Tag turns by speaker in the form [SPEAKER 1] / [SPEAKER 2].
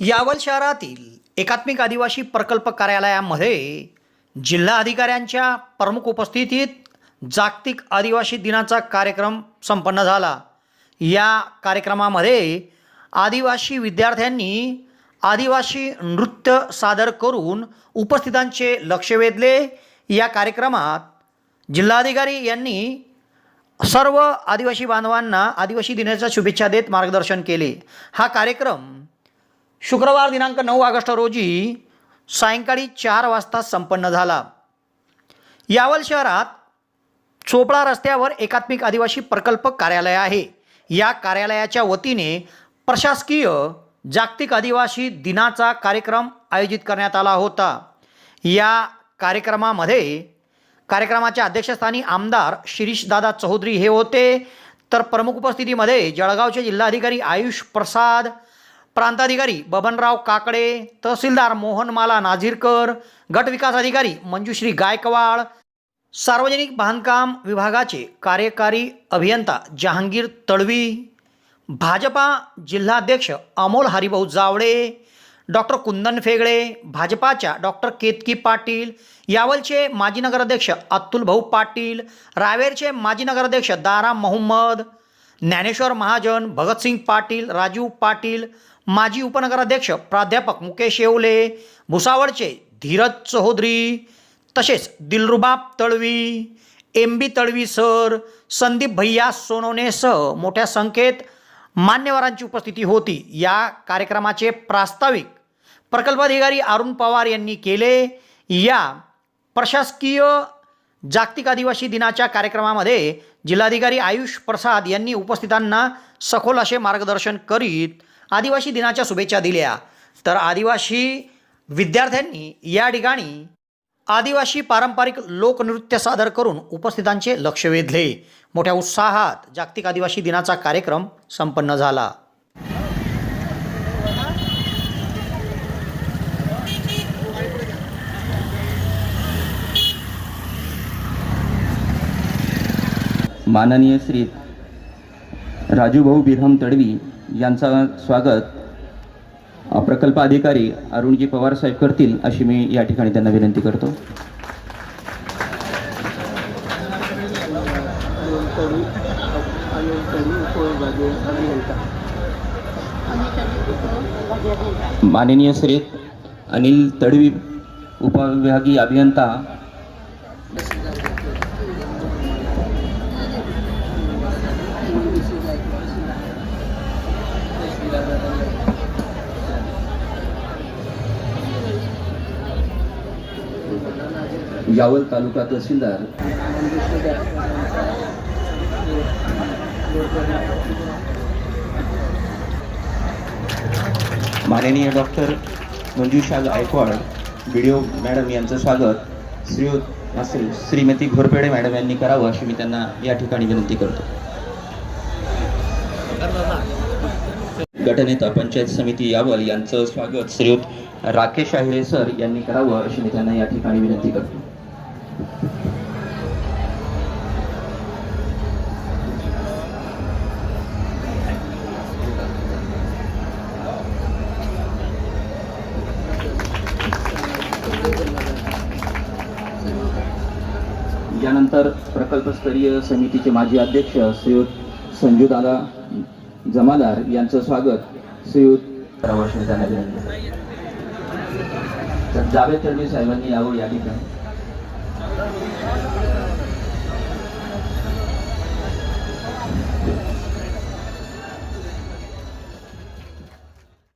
[SPEAKER 1] यावल शहरातील एकात्मिक आदिवासी प्रकल्प कार्यालयामध्ये जिल्हा अधिकाऱ्यांच्या प्रमुख उपस्थितीत जागतिक आदिवासी दिनाचा कार्यक्रम संपन्न झाला. या कार्यक्रमामध्ये आदिवासी विद्यार्थ्यांनी आदिवासी नृत्य सादर करून उपस्थितांचे लक्ष वेधले. या कार्यक्रमात जिल्हाधिकारी यांनी सर्व आदिवासी बांधवांना आदिवासी दिनाच्या शुभेच्छा देत मार्गदर्शन केले. हा कार्यक्रम शुक्रवार दिनांक नऊ ऑगस्ट रोजी सायंकाळी चार वाजता संपन्न झाला. यावल शहरात चोपडा रस्त्यावर एकात्मिक आदिवासी प्रकल्प कार्यालय आहे. या कार्यालयाच्या वतीने प्रशासकीय जागतिक आदिवासी दिनाचा कार्यक्रम आयोजित करण्यात आला होता. या कार्यक्रमामध्ये कार्यक्रमाच्या अध्यक्षस्थानी आमदार शिरीषदादा चौधरी हे होते. तर प्रमुख उपस्थितीमध्ये जळगावचे जिल्हाधिकारी आयुष प्रसाद प्रांताधिकारी बबनराव काकडे तहसीलदार मोहनमाला नाझीरकर गट विकास अधिकारी मंजुश्री गायकवाड सार्वजनिक बांधकाम विभागाचे कार्यकारी अभियंता जहांगीर तळवी भाजपा जिल्हाध्यक्ष अमोल हरिभाऊ जावळे डॉक्टर कुंदन फेगळे भाजपाच्या डॉक्टर केतकी पाटील यावलचे माजी नगराध्यक्ष अतुल भाऊ पाटील रावेरचे माजी नगराध्यक्ष दारा मोहम्मद ज्ञानेश्वर महाजन भगतसिंग पाटील राजीव पाटील माजी उपनगराध्यक्ष प्राध्यापक मुकेश येवले भुसावळचे धीरज चौधरी तसेच Dilrubab Talvi M B Talvi sir Sandeep भैया सोनवणेसह मोठ्या संख्येत मान्यवरांची उपस्थिती होती. या कार्यक्रमाचे प्रास्ताविक प्रकल्पाधिकारी अरुण पवार यांनी केले. या प्रशासकीय जागतिक आदिवासी दिनाच्या कार्यक्रमामध्ये जिल्हाधिकारी आयुष प्रसाद यांनी उपस्थितांना सखोल असे मार्गदर्शन करीत आदिवासी दिनाच्या शुभेच्छा दिल्या. तर आदिवासी विद्यार्थ्यांनी या ठिकाणी आदिवासी पारंपरिक लोकनृत्य सादर करून उपस्थितांचे लक्ष वेधले. मोठ्या उत्साहात जागतिक आदिवासी दिनाचा कार्यक्रम संपन्न झाला.
[SPEAKER 2] माननीय श्री राजूभाऊ बिरहम तडवी यांचा स्वागत प्रकल्प अधिकारी अरुणजी पवार साहेब करतील अशी मी या ठिकाणी त्यांना विनंती करतो. माननीय श्री अनिल तडवी उपविभागीय अभियंता यावल तालुका तहसीलदार. माननीय doctor Manjusha Gaikwad video madam यांचं स्वागत. श्री असेल श्रीमती घोरपेडे मॅडम यांनी करावं अशी मी त्यांना या ठिकाणी विनंती करतो. गटनेता पंचायत समिती यावल यांचं स्वागत. श्रीयुत राकेश आहिरे सर यांनी करावं अशी मी त्यांना या ठिकाणी विनंती करतो. यानंतर प्रकल्पस्तरीय समितीचे माजी अध्यक्ष श्रीयुत संजूदादा जमादार यांचं स्वागत. श्रीयुत करावं झाले. तर जावेद तडवी साहेबांनी यावं या ठिकाणी Thank you.